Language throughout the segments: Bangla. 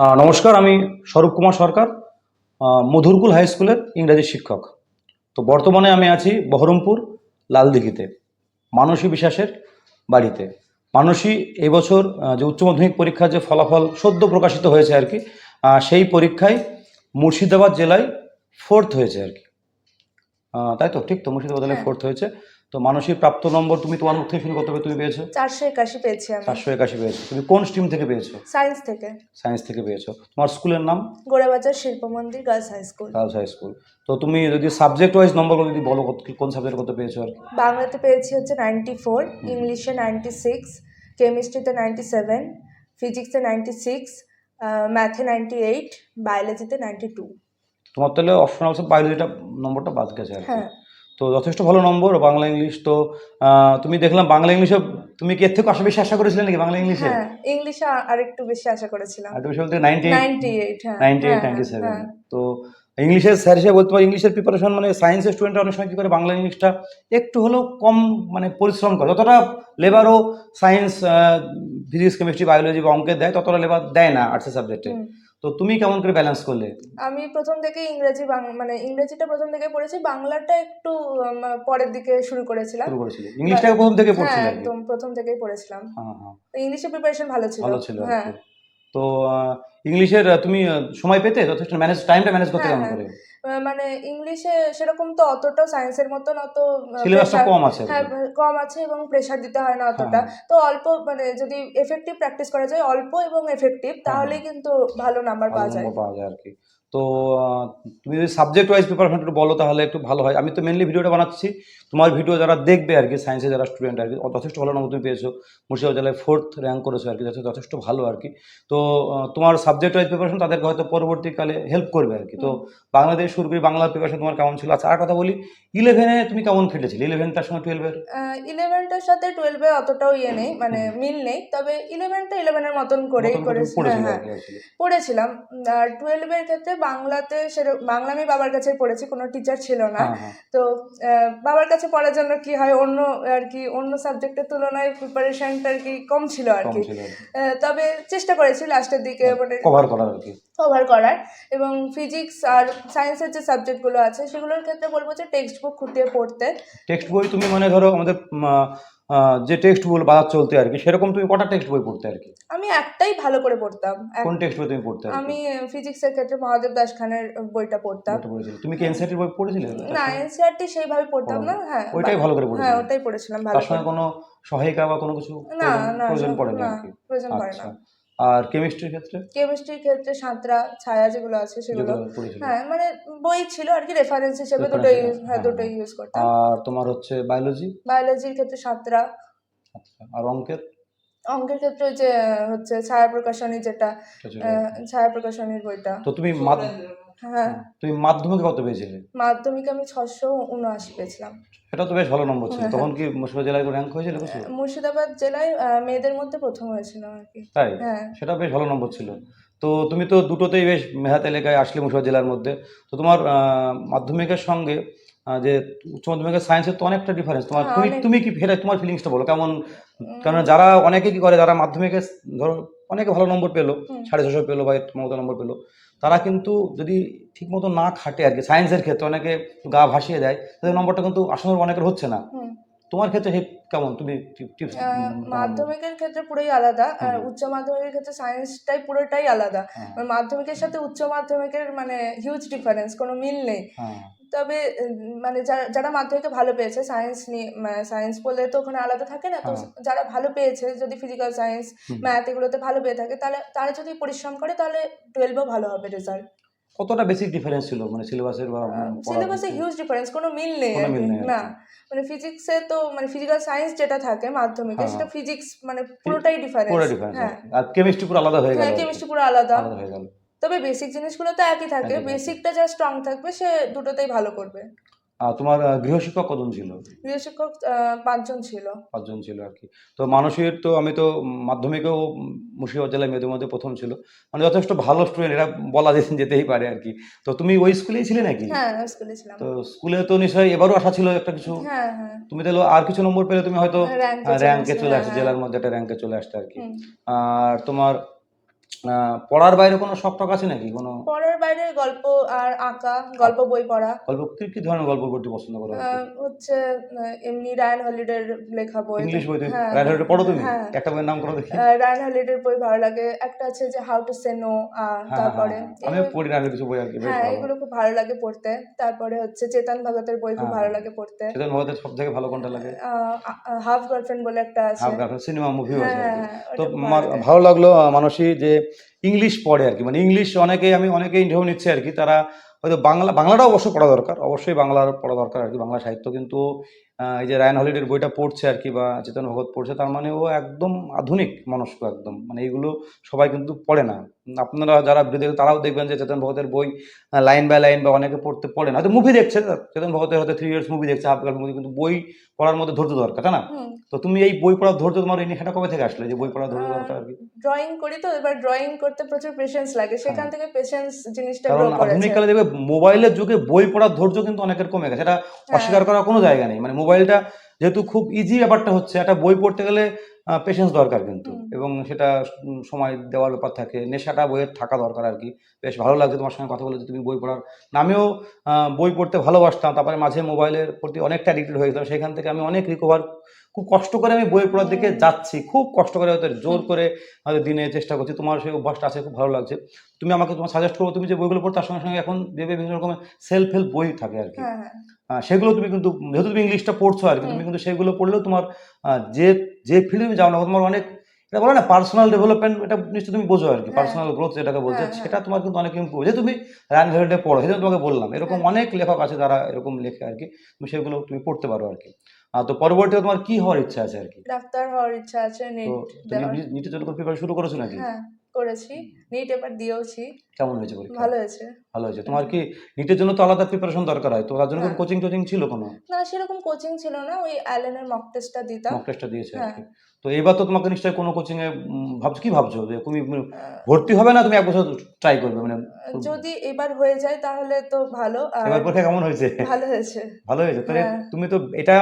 নমস্কার আমি স্বরূপ কুমার সরকার মধুরকুল হাই স্কুলের ইংরাজি শিক্ষক। তো বর্তমানে আমি আছি বহরমপুর লালদিঘিতে মানসী বিশ্বাসের বাড়িতে। মানসী এবছর যে উচ্চ মাধ্যমিক পরীক্ষার যে ফলাফল সদ্য প্রকাশিত হয়েছে আর কি সেই পরীক্ষায় মুর্শিদাবাদ জেলায় ফোর্থ হয়েছে আর কি। তাই তো? ঠিক তো? মুর্শিদাবাদ জেলায় হ্যাঁ। ফোর্থ হয়েছে। তো মানসীর প্রাপ্ত নম্বর তুমি তোমার মুখ থেকে শুরু করতে হবে তুমি পেয়েছ? চারশো একাশি পেয়েছি আমি। চারশো একাশি পেয়েছ। তুমি কোন স্ট্রিম থেকে পেয়েছ? সায়েন্স থেকে। সায়েন্স থেকে পেয়েছ। তোমার স্কুলের নাম? Gorabazar Shilpa Mandir girls high school girls high school তো তুমি যদি সাবজেক্ট ওয়াইজ নম্বরগুলো যদি বলো কোন সাবজেক্ট কত পেয়েছ আর বাংলাতে পেয়েছি হচ্ছে নাইনটি ফোর ইংলিশে নাইনটি সিক্স কেমিস্ট্রিতে নাইনটি সেভেন ফিজিক্সে নাইনটি সিক্স ম্যাথে নাইনটি এইট বায়োলজিতে নাইনটি টু তোমার তাহলে অপশনাল বায়োলজিটা নম্বরটা বাদ গেছে আর হ্যাঁ। তো যথেষ্ট ভালো নম্বর বাংলা ইংলিশ তো তুমি দেখলাম বাংলা ইংলিশে তুমি কি এর থেকে আশা বেশি আশা করেছিলে নাকি বাংলা ইংলিশে? হ্যাঁ ইংলিশে আর একটু বেশি আশা করেছিলাম। আর তুমি বলতে নাইনটি নাইনটি এইট হ্যাঁ নাইনটি এইট হ্যাঁ, সেভেন। হ্যাঁ। তো ইংলিশের স্যার হিসেবে বলতে পারি ইংলিশের প্রিপারেশন মানে সায়েন্সের স্টুডেন্টরা অনেক সময় কী করে বাংলা ইংলিশটা একটু হলেও কম মানে পরিশ্রম করে। যতটা লেবারও সায়েন্স ফিজিক্স কেমিস্ট্রি বায়োলজি বা অঙ্কে দেয় ততটা লেবার দেয় না আর্টসের সাবজেক্টে। তো তুমি কেমন করে ব্যালেন্স করলে? আমি প্রথম থেকে ইংরেজি মানে ইংরেজিটা প্রথম থেকে পড়েছি বাংলাটা একটু পরের দিকে শুরু করেছিলাম। শুরু করেছিলে। ইংলিশটাকে প্রথম থেকে হ্যাঁ পড়ছিলে একদম প্রথম থেকেই পড়েছিলাম। হ্যাঁ হ্যাঁ ইংলিশে প্রিপারেশন ভালো ছিল। ভালো ছিল হ্যাঁ। তো ইংলিশের তুমি সময় পেতে? যথেষ্ট ম্যানেজ টাইমটা ম্যানেজ করতে কেমন। করে? মানে ইংলিশে সেরকম তো অতটাও সায়েন্সের মতন অত কম আছে হ্যাঁ কম আছে এবং প্রেশার দিতে হয় না অতটা। হ্যাঁ। তো অল্প মানে যদি এফেক্টিভ প্র্যাকটিস করা যায় অল্প এবং এফেক্টিভ তাহলে কিন্তু ভালো নাম্বার পাওয়া যায়। পাওয়া যায় আর কি। তো তুমি যদি সাবজেক্ট ওয়াইজ প্রিপারেশন একটু বলো তাহলে একটু ভালো হয়। আমি তো মেনলি ভিডিওটা বানাচ্ছি। তোমার ভিডিও যারা দেখবে আর কি সায়েন্সে যারা স্টুডেন্ট আর কি যথেষ্ট ভালো নম্বর তুমি পেয়েছ। মুর্শিদাবাদ জেলায় ফোর্থ র্যাঙ্ক করেছ আর কি যথেষ্ট- যথেষ্ট ভালো আর কি। তো তোমার সাবজেক্ট ওয়াইজ প্রিপারেশন তাদেরকে হয়তো পরবর্তীকালে হেল্প করবে আর কি। তো বাংলাদেশ শুরু করি বাংলার প্রিপারেশন তোমার কেমন ছিল? আচ্ছা আর কথা বলি ইলেভেনে তুমি কেমন খেটেছিলে? ইলেভেনটার সময় টুয়েলভের ইলেভেনটার সাথে টুয়েলভে অতটাও ইয়ে নেই মানে মিল নেই তবে ইলেভেনটা ইলেভেনের মতন করেই করে হ্যাঁ। পড়েছিলাম। আর টুয়েলভের ক্ষেত্রে বাংলাতে সেরকম বাংলা আমি বাবার কাছে পড়েছি কোনো টিচার ছিল না। হ্যাঁ হ্যাঁ। তো বাবার কাছে পড়ার জন্য কি হয়? অন্য আর কি অন্য সাবজেক্টের তুলনায় প্রিপারেশনটা আর কি কম ছিল আর কি? তবে চেষ্টা করেছি লাস্টের দিকে মানে কভার করার আর কি। কভার করার। এবং ফিজিক্স আর সায়েন্সের যে সাবজেক্টগুলো আছে সেগুলোর ক্ষেত্রে বলব যে টেক্সট বুক খুঁটিয়ে পড়তে। টেক্সট বই তুমি মানে ধরো আমাদের যে টেক্সট বই বাজার চলতে আর কি সেরকম তুমি কটা টেক্সট বই পড়তে আর কি? আমি একটাই ভালো করে পড়তাম। কোন টেক্সট বই তুমি পড়তে? আমি ফিজিক্সের ক্ষেত্রে মহাদেব দাস খানের বইটা পড়তাম। তুমি কি এনসিআরটির বই পড়েছিলে? না এনসিআরটি সেইভাবে পড়তাম না হ্যাঁ ওইটাই ভালো করে হ্যাঁ ওইটাই পড়েছিলাম ভালো তার সঙ্গে কোনো সহায়িকা বা কোনো কিছু না না প্রয়োজন পড়ে না প্রয়োজন পড়ে আচ্ছা। না আর কেমিস্ট্রির ক্ষেত্রে? কেমিস্ট্রির ক্ষেত্রে সাঁতরা ছায়া যেগুলো আছে সেগুলো। হ্যাঁ মানে বই ছিল আর কি রেফারেন্স হিসেবে দুটো ইউজ হিসেবে, হ্যাঁ দুটো দুটোই হ্যাঁ। ইউজ করতাম। আর তোমার হচ্ছে বায়োলজি বায়োলজির ক্ষেত্রে সাঁতরা। আচ্ছা আর অঙ্কের? অঙ্কের ক্ষেত্রে যে হচ্ছে ছায়া প্রকাশনী যেটা ছায়া প্রকাশনীর বইটা। তো তুমি হ্যাঁ। তুমি মাধ্যমিকে কত পেয়েছিলে? মাধ্যমিকে আমি ছশো উনআশি পেয়েছিলাম। এটা তো বেশ ভালো নম্বর ছিল। হ্যাঁ, তখন কি মুর্শিদাবাদ জেলায় র্যাঙ্ক হয়েছিল কিছু? মুর্শিদাবাদ জেলায় মেয়েদের মধ্যে প্রথম হয়েছিল আর কি। তাই? হ্যাঁ। সেটা বেশ ভালো নম্বর ছিল। তো তুমি তো দুটোতেই বেশ মেহাত এলাকায় আসলে মুর্শিদাবাদ জেলার মধ্যে। তো তোমার মাধ্যমিকের সঙ্গে যে উচ্চ মাধ্যমিকের সায়েন্সের তো অনেকটা ডিফারেন্স তোমার তুমি তুমি কি ফেরা তোমার ফিলিংসটা বলো। কেমন কারণ যারা অনেকে কি করে যারা মাধ্যমিকে ধরো অনেকে ভালো নম্বর পেল সাড়ে ছশো পেল বা মতো নম্বর পেল। তারা কিন্তু যদি ঠিক মতো না খাটে আর কি সায়েন্সের ক্ষেত্রে অনেকে গা ভাসিয়ে দেয় তাদের নম্বরটা কিন্তু আসলে অনেকের হচ্ছে না। তোমার ক্ষেত্রে হে- কেমন? তুমি টিপস মাধ্যমিকের ক্ষেত্রে পুরোই আলাদা আর উচ্চ মাধ্যমিকের ক্ষেত্রে সায়েন্সটাই পুরোটাই আলাদা। হ্যাঁ। মানে মাধ্যমিকের সাথে উচ্চ মাধ্যমিকের মানে হিউজ ডিফারেন্স কোনো মিল নেই। হ্যাঁ। তবে মানে যারা যারা মাধ্যমিকে ভালো পেয়েছে সায়েন্স নিয়ে সায়েন্স বললে তো ওখানে আলাদা থাকে না তো হ্যাঁ। যারা ভালো পেয়েছে যদি ফিজিক্যাল সায়েন্স ম্যাথ এগুলোতে ভালো পেয়ে থাকে তাহলে তারা যদি পরিশ্রম করে তাহলে টুয়েলভও ভালো হবে রেজাল্ট কতটা বেসিক ডিফারেন্স ছিল? মানে সিলেবাসের বা সিলেবাসে হিউজ ডিফারেন্স কোনো মিল নেই না। মানে ফিজিক্সে তো মানে ফিজিক্যাল সায়েন্স যেটা থাকে মাধ্যমিকে হ্যাঁ, সেটা ফিজিক্স মানে পুরোটাই ডিফারেন্স পুরো ডিফারেন্স হ্যাঁ। আর কেমিস্ট্রি পুরো আলাদা হয়ে গেল। হ্যাঁ কেমিস্ট্রি পুরো আলাদা। আলাদা হয়ে গেল। তবে বেসিক জিনিসগুলো তো একই থাকে। বেসিকটা যা স্ট্রং থাকবে সে দুটোতেই ভালো করবে। তোমার গৃহশিক্ষক কজন ছিল? গৃহ শিক্ষক আহ, পাঁচজন ছিল। পাঁচজন ছিল আর কি। তো মানুষের তো আমি তো মাধ্যমিকেও মুর্শিদাবাদ জেলায় মেয়েদের মধ্যে প্রথম ছিল। মানে যথেষ্ট ভালো স্টুডেন্ট এটা বলা যেতে যেতেই পারে আর কি। তো তুমি ওই স্কুলেই ছিলে নাকি? হ্যাঁ স্কুলে ছিলাম। তো স্কুলে তো নিশ্চয়ই এবারও আশা ছিল একটা কিছু। হ্যাঁ হ্যাঁ। তুমি তাহলে আর কিছু নম্বর পেলে তুমি হয়তো র্যাঙ্কে চলে আসছে হ্যাঁ। জেলার মধ্যে একটা র্যাঙ্কে চলে আসতে আর কি। আর তোমার পড়ার বাইরে কোনো শখ টক আছে নাকি? কোনো পড়ার বাইরে গল্প আর আঁকা গল্প বই পড়া। গল্প কি কি ধরনের গল্প পড়তে পছন্দ করো? হচ্ছে এমনি রায়ান হলিডের লেখা বই। ইংলিশ বই হ্যাঁ, রাইটার পড়ো তুমি? হ্যাঁ। একটা বইয়ের নাম করো দেখি। রায়ান হলিডের বই ভালো লাগে। একটা আছে যে হাউ টু সে নো তারপরে হ্যাঁ। আমি পড়ি না কিছু বই আর কি হ্যাঁ এগুলো খুব ভালো লাগে পড়তে। তারপরে হচ্ছে চেতন ভগতের বই খুব ভালো। লাগে পড়তে। চেতন ভগতের সব থেকে ভালো কোনটা লাগে? হাফ গার্লফ্রেন্ড বলে একটা আছে। হাফ গার্লফ্রেন্ড সিনেমা হ্যাঁ আছে তো ভালো লাগে। ভালো লাগল মানসী যে ইংলিশ পড়ে আর কি। মানে ইংলিশ অনেকে আমি অনেকে ইন্টারভিউ নিচ্ছে আর কি। তারা হয়তো বাংলা বাংলাটা অবশ্যই পড়া দরকার। অবশ্যই বাংলার পড়া দরকার আর কি, বাংলা সাহিত্য। কিন্তু এই যে রায়ন হলিডের বইটা পড়ছে আর কি বা চেতন ভগত পড়ছে তার মানে ও একদম আধুনিক মনস্ক একদম। মানে এইগুলো সবাই কিন্তু পড়ে না। আপনারা যারা ভিডিও তারাও দেখবেন যে চেতন ভগতের বই লাইন বাই লাইন বা অনেকে পড়তে পড়ে না। হয়তো মুভি দেখছে চেতন ভগতের হয়তো থ্রি ইয়ার্স মুভি দেখছে হাফ মুভি কিন্তু বই পড়ার মধ্যে ধৈর্য দরকার তাই না? তো তুমি এই বই পড়ার ধৈর্য তোমার এই নেশাটা কবে থেকে আসলে যে বই পড়ার ধৈর্য দরকার আর কি? ড্রয়িং করি তো এবার ড্রয়িং করতে প্রচুর পেশেন্স লাগে। সেখান হ্যাঁ। থেকে পেশেন্স জিনিসটা কারণ গ্রো করেছে। আধুনিক কালে দেখবে মোবাইলের যুগে বই পড়ার ধৈর্য কিন্তু অনেকের কমে গেছে। এটা হ্যাঁ। অস্বীকার করার কোনো জায়গা নেই। মানে মোবাইলটা যেহেতু খুব ইজি ব্যাপারটা হচ্ছে একটা বই পড়তে গেলে পেশেন্স দরকার কিন্তু। এবং সেটা সময় দেওয়ার ব্যাপার থাকে নেশাটা বইয়ের থাকা দরকার আর কি। বেশ ভালো লাগছে তোমার সঙ্গে কথা বলে যে তুমি বই পড়ার। নামেও বই পড়তে ভালোবাসতাম তারপরে মাঝে মোবাইলের প্রতি অনেকটা অ্যাডিক্টেড হয়ে গেছিলাম। সেখান থেকে আমি অনেক রিকভার খুব কষ্ট করে আমি বই পড়ার দিকে যাচ্ছি। খুব কষ্ট করে হয়তো জোর করে হয়তো দিনে চেষ্টা করছি। তোমার সেই অভ্যাসটা আছে খুব ভালো লাগছে। তুমি আমাকে তোমার সাজেস্ট করব তুমি যে বইগুলো পড়ো তার সঙ্গে সঙ্গে এখন ভেবে বিভিন্ন রকমের সেলফ হেল্প বই থাকে আর কি। হ্যাঁ হ্যাঁ। সেগুলো তুমি কিন্তু যেহেতু তুমি ইংলিশটা পড়ছো আর কি তুমি কিন্তু সেগুলো পড়লেও তোমার যে যে ফিল্ডে তুমি যাও না তোমার অনেক এটা বলে না পার্সোনাল ডেভেলপমেন্ট এটা নিশ্চয়ই তুমি বোঝো আর কি। হ্যাঁ। পার্সোনাল গ্রোথ যেটাকে বলছে হ্যাঁ, হ্যাঁ। সেটা তোমার কিন্তু অনেক ইম্প্রুভ যে তুমি রান ভেরিটে পড়ো সেটা তোমাকে বললাম এরকম হ্যাঁ। অনেক লেখক আছে যারা এরকম লেখে আর কি তুমি সেগুলো তুমি পড়তে পারো আর কি। তো পরবর্তীতে তোমার কি হওয়ার ইচ্ছা আছে আর কি? ডাক্তার হওয়ার ইচ্ছা আছে নেট তুমি দেওয়ার। নি- নিটের জন্য প্রিপারেশন শুরু করেছ নাকি? হ্যাঁ। করেছি নিট এবার দিয়েওছি। কেমন হয়েছে পরীক্ষা? ভালো হয়েছে। ভালো হয়েছে। তোমার কি নিটের জন্য তো আলাদা প্রিপারেশন দরকার হয়? তো তার জন্য হ্যাঁ। কোচিং টোচিং ছিল কোনো? না সেরকম কোচিং ছিল না। ওই অ্যালেনের মক টেস্টটা দিতাম। মক টেস্টটা দিয়েছে হ্যাঁ। তো এবার তো তোমাকে নিশ্চয়ই কোনো কোচিং এ ভাবছ কি ভাবছ? যে তুমি ভর্তি হবে না তুমি এক বছর ট্রাই করবে মানে যদি এবার হয়ে যায় তাহলে তো ভালো এবার পরীক্ষা কেমন হয়েছে? ভালো হয়েছে। ভালো হয়েছে? তাহলে হ্যাঁ। তুমি তো এটা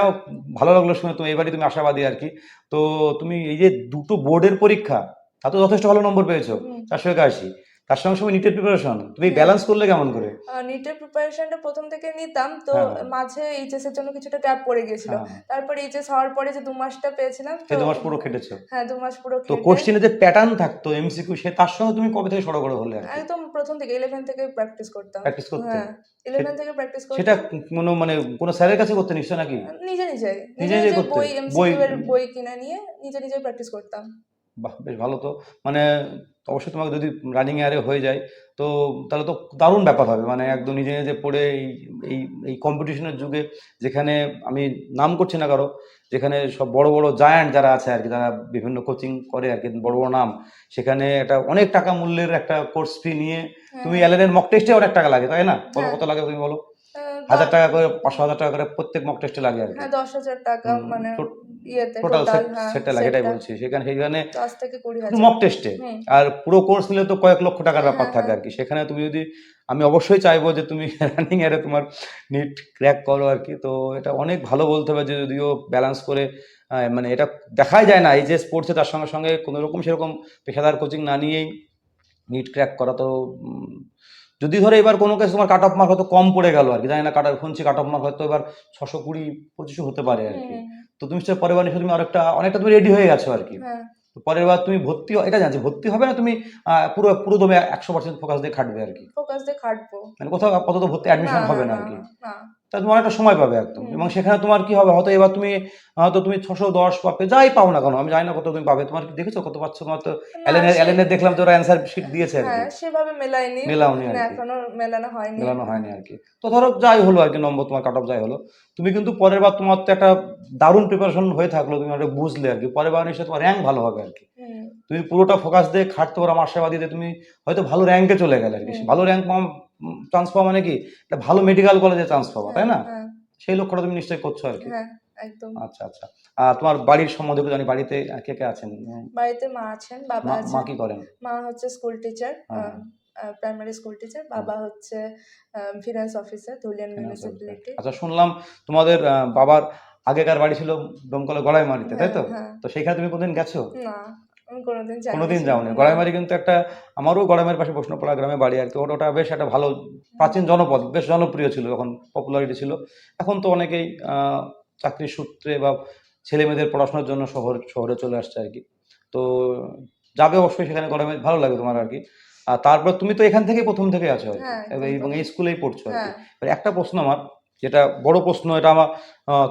ভালো লাগল শুনে তো এবারই তুমি আশাবাদী আর কি। তো তুমি এই যে দুটো বোর্ডের পরীক্ষা তা তো যথেষ্ট ভালো নম্বর পেয়েছ। চারশো একাশি। তার সঙ্গে সঙ্গে নিটের প্রিপারেশন তুমি হ্যাঁ। ব্যালেন্স করলে কেমন করে? নিটের প্রিপারেশনটা প্রথম থেকে নিতাম তো হ্যাঁ। মাঝে এইচএস এর জন্য কিছুটা গ্যাপ পড়ে গিয়েছিল হ্যাঁ তারপরে এইচএস হওয়ার পরে যে দু মাসটা পেয়েছিলাম সে তো- দু মাস পুরো খেটেছো। হ্যাঁ দু মাস পুরো তো কোশ্চেনে যে প্যাটার্ন থাকতো এমসিকিউ সে তার সঙ্গে তুমি কবে থেকে সড়ো করে হলে একদম প্রথম থেকে ইলেভেন থেকে প্র্যাকটিস করতাম। প্র্যাকটিস করতে? হ্যাঁ ইলেভেন থেকে প্র্যাকটিস সেটা কোনো মানে কোনো স্যারের কাছে করতে নিশ্চয় নাকি? নিজে নিজে নিজে নিজে বই- এমসিকিউ এর বই কিনে নিয়ে নিজে নিজে প্র্যাকটিস করতাম। বাহ বেশ ভালো তো। মানে অবশ্যই তোমাকে যদি রানিং এয়ারে হয়ে যায় তো তাহলে তো দারুণ ব্যাপার হবে। মানে একদম নিজে নিজে পড়ে এই এই এই কম্পিটিশনের যুগে যেখানে আমি নাম করছি না কারও যেখানে সব বড় বড় জায়ান্ট যারা আছে আর কি যারা বিভিন্ন কোচিং করে আর কি বড় বড় নাম। সেখানে একটা অনেক টাকা মূল্যের একটা কোর্স ফি নিয়ে তুমি হ্যাঁ, এলএন মক টেস্টে অনেক টাকা লাগে তাই না? বলো হ্যাঁ। কত লাগে তুমি বলো? হাজার টাকা করে পাঁচশো হাজার টাকা করে প্রত্যেক মক টেস্টে লাগে আর কি। হ্যাঁ দশ হাজার টাকা মানে ইয়েতে টোটাল হ্যাঁ সেটটা লাগে এটাই বলছি। সেখানে সেখানে দশ থেকে কুড়ি হাজার। মক টেস্টে আর পুরো কোর্স নিলে তো কয়েক লক্ষ টাকার ব্যাপার হ্যাঁ, থাকে হ্যাঁ। আর কি। সেখানে তুমি যদি আমি অবশ্যই চাইব যে তুমি রানিং এর তোমার নিট ক্র্যাক করো আর কি। তো এটা অনেক ভালো বলতে হবে যে যদিও ব্যালেন্স করে মানে এটা দেখাই যায় না। এই যে স্পোর্টসে তার সঙ্গে সঙ্গে কোনো রকম সেরকম পেশাদার কোচিং না নিয়েই নিট ক্র্যাক করা তো যদি ধরো এবার কোনো কেস তোমার কাট অফ মার্ক হয়তো কম পড়ে গেলো আর কি জানি না কাট শুনছি কাট অফ মার্ক হয়তো এবার ছশো কুড়ি পঁচিশও হতে পারে আর কি। তো তুমি সে পরের বার নিশ্চয় তুমি আরেকটা অনেকটা তুমি রেডি হয়ে গেছো আর কি। হ্যাঁ। তো পরের বার তুমি ভর্তি এটা জানছি ভর্তি হবে না তুমি পুরো পুরো দমে একশো পার্সেন্ট ফোকাস দিয়ে খাটবে আর কি। ফোকাস দিয়ে খাটবো। মানে কোথাও আপাতত ভর্তি অ্যাডমিশন হবে না আর কি। তা তোমার একটা সময় পাবে একদম। এবং সেখানে তোমার কি হবে? হয়তো এবার তুমি হয়তো তুমি ছশো দশ পাবে যাই পাও না কেন আমি জানি না কত তুমি পাবে। তোমার কি দেখেছ? কত পাচ্ছ? তোমার তো এলেনের এলেনের দেখলাম তো ওরা অ্যান্সার শিট দিয়েছে আর কি। হ্যাঁ সেভাবে মেলাইনি মেলাওনি আর। এখনও মেলানো হয়নি। মেলানো হয়নি আর কি। তো ধরো যাই হলো আর কি নম্বর তোমার কাট অফ যাই হলো। তুমি কিন্তু পরের বার তোমার তো একটা দারুণ প্রিপারেশন হয়ে থাকল তুমি একটা বুঝলে আর কি। পরের বার নিশ্চয়ই তোমার র্যাঙ্ক ভালো হবে আর কি। তুমি পুরোটা ফোকাস দিয়ে খাটতে পারো আমার সেবা যে তুমি হয়তো ভালো র্যাঙ্কে চলে গেলে আর কি। ভালো র্যাঙ্ক পাওয়া মানে কি? ভালো মেডিকেল কলেজে পাওয়া তাই না? হ্যাঁ সেই লক্ষ্যটা তুমি নিশ্চয়ই করছ আর কি। হ্যাঁ একদম। আচ্ছা আচ্ছা। আর তোমার বাড়ির সম্বন্ধে জানি বাড়িতে কে কে আছেন? বাড়িতে মা আছেন বাবা মা- মা কি করেন? মা হচ্ছে স্কুল টিচার হ্যাঁ। প্রাইমারি স্কুল টিচার বাবা হচ্ছে ফিনান্স অফিসার ধুলিয়ান মিউনিসিপ্যালিটি আচ্ছা শুনলাম তোমাদের বাবার আগেকার বাড়ি ছিল দমকলের গড়াই মারিতে তাই তো? হ্যাঁ। তো সেইখানে তুমি কোনদিন গেছো? না। আমি কোনোদিন যাইনি কোনোদিন। যাওনি। গড়াইমারি কিন্তু একটা আমারও গড়াইমারির পাশে বৈষ্ণবপাড়া গ্রামে বাড়ি আর কি। ওটা বেশ একটা ভালো প্রাচীন জনপদ বেশ জনপ্রিয় ছিল তখন পপুলারিটি ছিল। এখন তো অনেকেই চাকরির সূত্রে বা ছেলে মেয়েদের পড়াশোনার জন্য শহর শহরে চলে আসছে আর কি। তো যাবে অবশ্যই সেখানে গড়াইমারি ভালো লাগে তোমার আর কি। আর তারপর তুমি তো এখান থেকে প্রথম থেকে আছো হ্যাঁ, এবং- এই স্কুলেই পড়ছো আর কি। হ্যাঁ। এবার একটা প্রশ্ন আমার যেটা বড় প্রশ্ন এটা আমার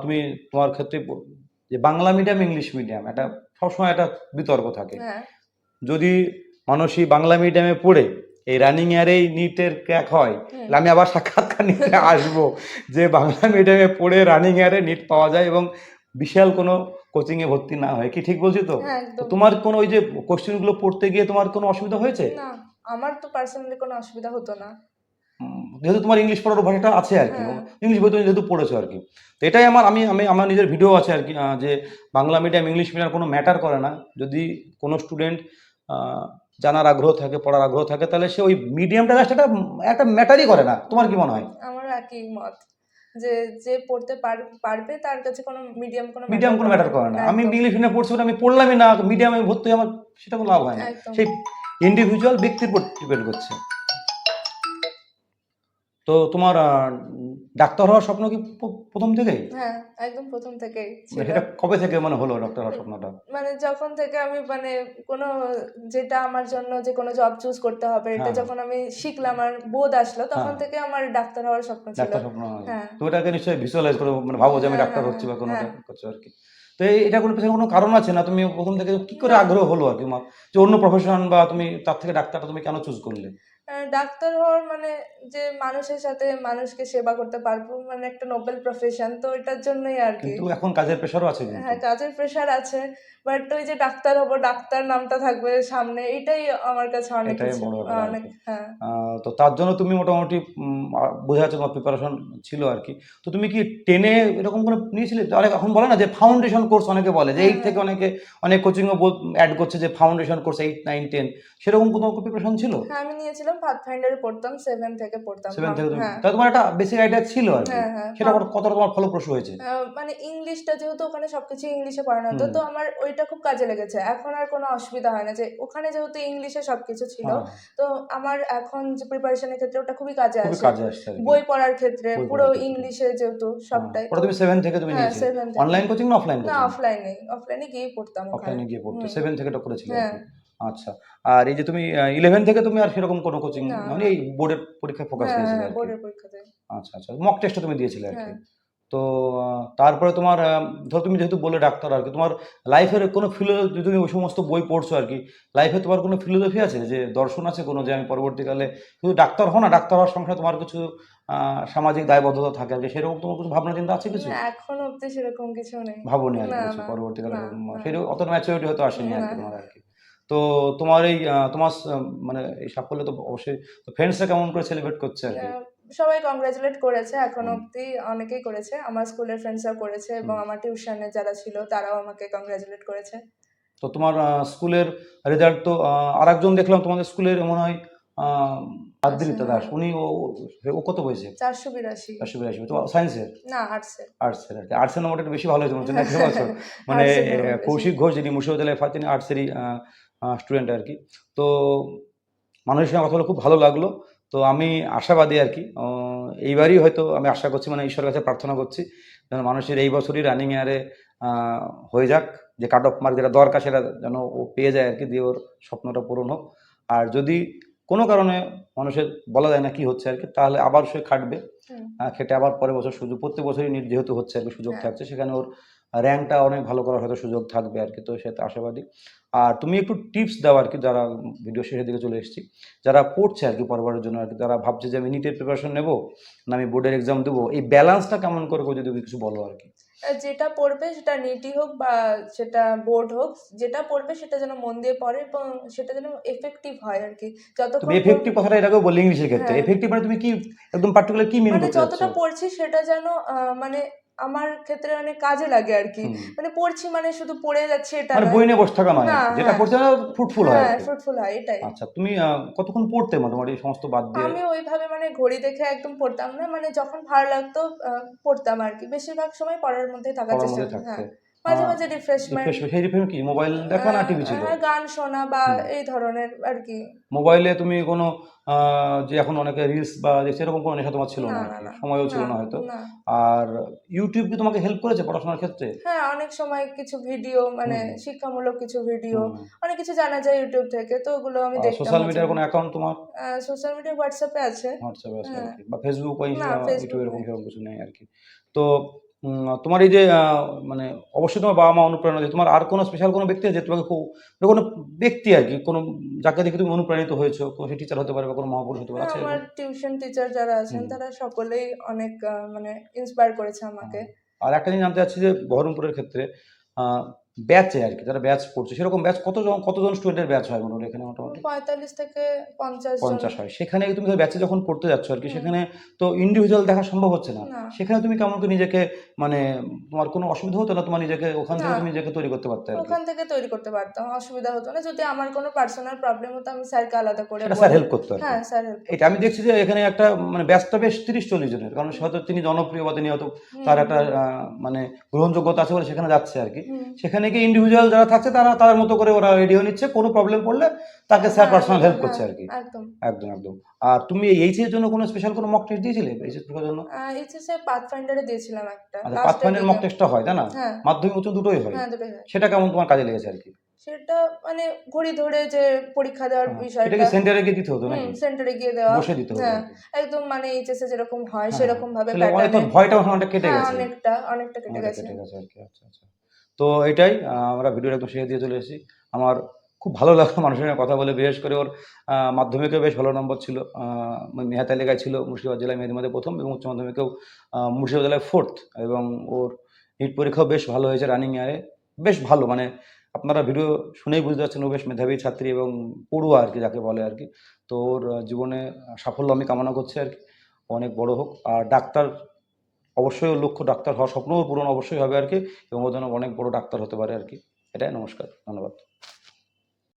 তুমি তোমার ক্ষেত্রে যে বাংলা মিডিয়াম ইংলিশ মিডিয়াম এটা সবসময় একটা বিতর্ক থাকে। হ্যাঁ। যদি মানুষই বাংলা মিডিয়ামে পড়ে এই রানিং ইয়ারেই নিটের ক্র্যাক হয় তাহলে আমি আবার সাক্ষাৎকার নিতে আসব যে বাংলা মিডিয়ামে পড়ে রানিং ইয়ারে নিট পাওয়া যায় এবং বিশাল কোনো কোচিং এ ভর্তি না হয়। কি ঠিক বলছি তো? হ্যাঁ তোমার কোনো ওই যে কোশ্চেনগুলো পড়তে গিয়ে তোমার কোনো অসুবিধা হয়েছে? না আমার তো পার্সোনালি কোনো অসুবিধা হতো না। যেহেতু তোমার ইংলিশ পড়ার ভাষাটা আছে আর কি হ্যাঁ। ইংলিশ বই তুমি যেহেতু পড়েছো আর কি। তো এটাই আমার আমি আমি আমার নিজের ভিডিও আছে আর কি যে বাংলা মিডিয়াম ইংলিশ মিডিয়াম কোনো ম্যাটার করে না। যদি কোনো স্টুডেন্ট জানার আগ্রহ থাকে পড়ার আগ্রহ থাকে তাহলে সে ওই মিডিয়ামটা জাস্ট একটা একটা ম্যাটারই করে না। তোমার কি মনে হয়? আমার একই মত যে যে পড়তে পার- পারবে তার কাছে কোনো মিডিয়াম কোনো মিডিয়াম কোনো ম্যাটার করে না। আমি ইংলিশ মিডিয়াম পড়ছি আমি পড়লামই না মিডিয়ামে ভর্তি হয়ে আমার সেটা কোনো লাভ হয় না। সেই ইন্ডিভিজুয়াল ব্যক্তির উপর ডিপেন্ড করছে। তো তোমার ডাক্তার হওয়ার স্বপ্ন কি প্রথম থেকেই হ্যাঁ একদম প্রথম থেকেই। সেটা কবে থেকে মানে হলো ডাক্তার হওয়ার স্বপ্নটা মানে যখন থেকে আমি মানে কোনো যেটা আমার জন্য যে কোনো জব চুজ করতে হবে এটা হ্যাঁ। যখন আমি শিখলাম আর বোধ আসলো তখন হ্যাঁ। থেকে আমার ডাক্তার হওয়ার স্বপ্ন ছিল ডাক্তার স্বপ্ন হ্যাঁ। তো ওটাকে নিশ্চয়ই ভিজুয়ালাইজ করে মানে ভাবো যে আমি হ্যাঁ, ডাক্তার হচ্ছি বা কোনো। করছ আর কি তো এটা কোনো পেছনে কোনো কারণ আছে না তুমি প্রথম থেকে কি করে আগ্রহ হলো আর কি মা যে অন্য প্রফেশন বা তুমি তার থেকে ডাক্তারটা তুমি কেন চুজ করলে ডাক্তার হওয়ার মানে যে মানুষের সাথে মানুষকে সেবা করতে পারব মানে একটা নোবেল প্রফেশন তো এটার জন্যই আর কি। এখন কাজের প্রেশারও আছে হ্যাঁ কাজের প্রেশার আছে বাট ওই যে ডাক্তার হব ডাক্তার নামটা থাকবে সামনে এটাই আমার কাছে অনেক অনেক হ্যাঁ। তো তার জন্য তুমি মোটামুটি বোঝা যাচ্ছে তোমার প্রিপারেশন ছিল আর কি। তো তুমি কি টেনে এরকম কোনো নিয়েছিলে? অনেক এখন বলে না যে ফাউন্ডেশন কোর্স অনেকে বলে যে এইট হ্যাঁ, থেকে অনেকে অনেক কোচিংও অ্যাড করছে যে foundation course eight nine ten সেরকম কোনো প্রিপারেশন ছিল? হ্যাঁ আমি নিয়েছিলাম। পড়তাম সেভেন থেকে পড়তাম সেভেন থেকে তুমি হ্যাঁ। তাহলে তোমার একটা বেসিক আইডিয়া ছিল আর কি। হ্যাঁ হ্যাঁ সেটা আবার কতটা তোমার ফলপ্রসূ হয়েছে? আহ, মানে ইংলিশটা যেহেতু ওখানে সবকিছু ইংলিশে পড়ানো হতো হুম। তো আমার ওইটা খুব কাজে লেগেছে। এখন আর কোনো অসুবিধা হয় না যে ওখানে যেহেতু ইংলিশে সবকিছু ছিল হ্যাঁ, তো আমার এখন যে প্রিপারেশনের ক্ষেত্রে ওটা খুবই কাজে খুবই আসে। কাজে আসছে আর কি। বই পড়ার ক্ষেত্রে বই পুরো ক্ষেত্রে। ইংলিশে যেহেতু সবটাই। ওটা তুমি সেভেন থেকে তুমি হ্যাঁ সেভেন অনলাইন কোচিং না অফলাইন না কোচিং অফলাইনে অফলাইনে গিয়ে পড়তাম ওখানে। অফলাইনে গিয়ে পড়তে। হুম। সেভেন থেকে তো করেছিলে আর হ্যাঁ। কি। আচ্ছা। আর এই যে তুমি ইলেভেন থেকে তুমি আর সেরকম কোনো কোচিং মানে এই বোর্ডের পরীক্ষায় ফোকাস হ্যাঁ দিয়েছিলে হ্যাঁ আর কি। বোর্ডের পরীক্ষাতে আচ্ছা আচ্ছা। মক টেস্টও তুমি দিয়েছিলে আর কি। হ্যাঁ। তো তারপরে তোমার ধর তুমি যেহেতু বলে ডাক্তার আর কি তোমার লাইফের কোনো ফিলোসফি তুমি ওই সমস্ত বই পড়ছো আর কি লাইফে তোমার কোনো ফিলোসফি আছে যে দর্শন আছে কোনো যে আমি পরবর্তীকালে শুধু ডাক্তার হও না ডাক্তার হওয়ার সঙ্গে তোমার কিছু আহ, সামাজিক দায়বদ্ধতা থাকে আর কি? সেরকম তোমার কিছু ভাবনা চিন্তা আছে কিছু? এখন অব্দি সেরকম কিছু নেই। ভাবনি আর কি পরবর্তীকালে। সেটা অত ম্যাচুরিটি হয়তো আসেনি আর কি তোমার আর কি। তো তোমার এই তোমার মানে এই সাফল্য তো অবশ্যই ফ্রেন্ডসরা কেমন করে সেলিব্রেট করছে আর কি? সবাই কংগ্রাচুলেট করেছে এখন। অব্দি অনেকেই করেছে আমার স্কুলের ফ্রেন্ডসরাও করেছে এবং আমার টিউশনে যারা ছিল তারাও আমাকে কংগ্রাচুলেট করেছে। তো তোমার স্কুলের রেজাল্ট তো আরেকজন দেখলাম তোমাদের স্কুলের মনে হয় আদ্রিতা আচ্ছা। দাস উনি ও ও কত বয়সে? চারশো বিরাশি। চারশো বিরাশি তো সায়েন্সের না আর্টসের আর্টসের আর কি আর্টসের নম্বরটা বেশি ভালো হয়েছে মনে হচ্ছে বছর মানে। কৌশিক ঘোষ যিনি মুর্শিদাবাদ তিনি আর্টসেরই স্টুডেন্ট আর কি। তো মানুষের সঙ্গে কথা বলে খুব ভালো লাগল। তো আমি আশাবাদী আর কি। এইবারই হয়তো আমি আশা করছি মানে ঈশ্বরের কাছে প্রার্থনা করছি যেন মানুষের এই বছরই রানিং ইয়ারে হয়ে যাক যে কাট অফ মার্ক যেটা দরকার সেটা যেন ও পেয়ে যায় আর কি দিয়ে ওর স্বপ্নটা পূরণ হোক। আর যদি কোনো কারণে মানুষের বলা যায় না কি হচ্ছে আর কি তাহলে আবার সে খাটবে। খেটে আবার পরের বছর সুযোগ প্রত্যেক বছরই নিট যেহেতু হচ্ছে আর কি সুযোগ হ্যাঁ। থাকছে সেখানে ওর র্যাঙ্কটা অনেক ভালো করার হয়তো সুযোগ থাকবে আর কি তো সেটা আশাবাদী। আর তুমি একটু টিপস দাও আর কি যারা ভিডিও শেষের দিকে চলে এসেছি। যারা পড়ছে আর কি পরবারের জন্য আর কি যারা ভাবছে যে আমি নিটের প্রিপারেশন নেব না আমি বোর্ডের এক্সাম দেবো। এই ব্যালেন্সটা কেমন করে যদি কিছু বলো আর কি। যেটা পড়বে সেটা নিটি হোক বা সেটা বোর্ড হোক যেটা পড়বে সেটা যেন মন দিয়ে পড়ে এবং সেটা যেন এফেক্টিভ হয় আর কি। যতক্ষণ তুমি এফেক্টিভ কথাটা এটাকেও বললে ইংলিশের ক্ষেত্রে। হ্যাঁ। এফেক্টিভ মানে তুমি কি একদম পার্টিকুলার কি মিন মানে করতে যতটা পড়ছি সেটা যেন মানে আমার ক্ষেত্রে অনেক কাজে লাগে আর কি মানে পড়ছি মানে শুধু পড়ে যাচ্ছে এটা মানে। বই নিয়ে বসে থাকা নয়। যেটা হ্যাঁ। পড়ছে ফ্রুটফুল হয় হ্যাঁ ফ্রুটফুল হয় এটাই। আচ্ছা তুমি কতক্ষণ পড়তে মোটামুটি এই সমস্ত বাদ দিয়ে? আমি ওইভাবে মানে ঘড়ি দেখে একদম পড়তাম না। মানে যখন ভালো লাগতো পড়তাম আর কি। বেশিরভাগ সময় পড়ার মধ্যে থাকার চেষ্টা করতাম। হ্যাঁ। মাঝে মাঝে রিফ্রেশমেন্ট সেই রিফ্রেশ কি? মোবাইল দেখা না টিভি ছিল? গান শোনা বা এই ধরনের আর কি। মোবাইলে তুমি কোনো যে এখন অনেকে রিলস বা দেখছি এরকম কোনো নেশা তোমার ছিল না। সময়ও ছিল না হয়তো। আর ইউটিউব কি তোমাকে হেল্প করেছে পড়াশোনার ক্ষেত্রে? হ্যাঁ অনেক সময় কিছু ভিডিও মানে শিক্ষামূলক কিছু ভিডিও। অনেক কিছু জানা যায় ইউটিউব থেকে তো ওগুলো আমি দেখতাম সোশ্যাল মিডিয়ার কোনো অ্যাকাউন্ট তোমার? সোশ্যাল মিডিয়া হোয়াটসঅ্যাপে আছে। হোয়াটসঅ্যাপে আছে হ্যাঁ। বা ফেসবুক বা না, ইউটিউব এরকম কিছু নেই আর কি। তো উম, তোমার এই যে আহ, মানে অবশ্যই তোমার বাবা মা অনুপ্রেরণা দিয়ে তোমার আর কোনো স্পেশাল কোনো ব্যক্তি আছে যে তোমাকে খুব বা কোনো ব্যক্তি আর কি কোনো যাকে দেখে তুমি অনুপ্রাণিত হয়েছো কোনো টিচার হতে পারে বা কোনো মহাপুরুষ হতে পারে হ্যাঁ, আছে আমার টিউশন টিচার যারা আছেন হুম। তারা সকলেই অনেক আহ, মানে ইন্সপায়ার করেছে আমাকে আর একটা জিনিস জানতে চাচ্ছি যে বহরমপুরের ক্ষেত্রে ব্যাচে আর কি যারা ব্যাচ পড়ছে সেরকম ব্যাচ কতজন কতজন স্টুডেন্টের ব্যাচ হয় মোটামুটি এখানে মোটামুটি? পঁয়তাল্লিশ থেকে পঞ্চাশ পঞ্চাশ হয়। সেখানে তুমি ব্যাচে যখন পড়তে যাচ্ছ আর কি সেখানে তো ইন্ডিভিজুয়াল দেখা সম্ভব হচ্ছে না। সেখানে তুমি কেমন করে নিজেকে মানে তোমার কোনো অসুবিধা হতো না তোমার নিজেকে ওখান থেকে তুমি নিজেকে তৈরি করতে পারতে ওখান থেকে তৈরি করতে পারতাম অসুবিধা হতো না। যদি আমার কোনো পার্সোনাল প্রবলেম হতো আমি স্যারকে আলাদা করে স্যার হেল্প করতে হ্যাঁ স্যার হেল্প এটা আমি দেখছি যে এখানে একটা মানে ব্যাচটা বেশ তিরিশ চল্লিশ জনের কারণ হয়তো তিনি জনপ্রিয় বা তিনি হয়তো তার একটা মানে গ্রহণযোগ্যতা আছে বলে সেখানে যাচ্ছে আর কি সেখানে কি ইন্ডিভিজুয়াল যারা থাকছে তারা তাদের মতো করে ওরা রেডি হয়ে নিচ্ছে কোনো প্রবলেম পড়লে তাকে স্যার পার্সোনাল হেল্প করছে আর কি। হ্যাঁ, একদম। একদম একদম। আর তুমি এইচ এর জন্য কোনো স্পেশাল কোনো মক টেস্ট দিয়েছিলে? এইচ এস জন্য? এইচএসএ পাথফাইন্ডারে দিয়েছিলাম একটা আচ্ছা last পাথ এর ফাইন্ডের দিকে। মক টেস্টটা হয় তাই না? হ্যাঁ। মাধ্যমিক উচ্চ দুটোই হয়। হ্যাঁ দুটোই হয়। সেটা কেমন তোমার কাজে লেগেছে আর কি? সেটা মানে ঘড়ি ধরে যে পরীক্ষা দেওয়ার বিষয়টা। এটা কি সেন্টারে গিয়ে দিতে হতো নাকি? সেন্টারে গিয়ে দেওয়া। বসে দিতে হতো হ্যাঁ একদম মানে এইচএসএ যেরকম হয় সেরকম ভাবে অনেক প্যাটার্নে ভয়টা অনেকটা কেটে গেছে। অনেকটা অনেকটা কেটে গেছে। আচ্ছা আচ্ছা। তো এটাই আমরা ভিডিওটা একদম শেষে দিয়ে চলে এসেছি। আমার খুব ভালো লাগল মানুষের সঙ্গে কথা বলে, বিশেষ করে ওর মাধ্যমিকেও বেশ ভালো নম্বর ছিল। মেহাত এলাকায় ছিল মুর্শিদাবাদ জেলায় মেয়েদের মধ্যে প্রথম এবং উচ্চ মাধ্যমিকেও মুর্শিদাবাদ জেলায় ফোর্থ এবং ওর নিট পরীক্ষাও বেশ ভালো হয়েছে রানিং ইয়ারে বেশ ভালো মানে আপনারা ভিডিও শুনেই বুঝতে পারছেন, ও বেশ মেধাবী ছাত্রী এবং পড়ুয়া আর কি যাকে বলে আর কি। তো ওর জীবনে সাফল্য আমি কামনা করছি আর কি। অনেক বড় হোক। আর ডাক্তার অবশ্যই লক্ষ্য ডাক্তার হওয়ার স্বপ্নও পূরণ অবশ্যই হবে আর কি, এবং ও যেন অনেক বড় ডাক্তার হতে পারে আর কি। এটাই নমস্কার, ধন্যবাদ।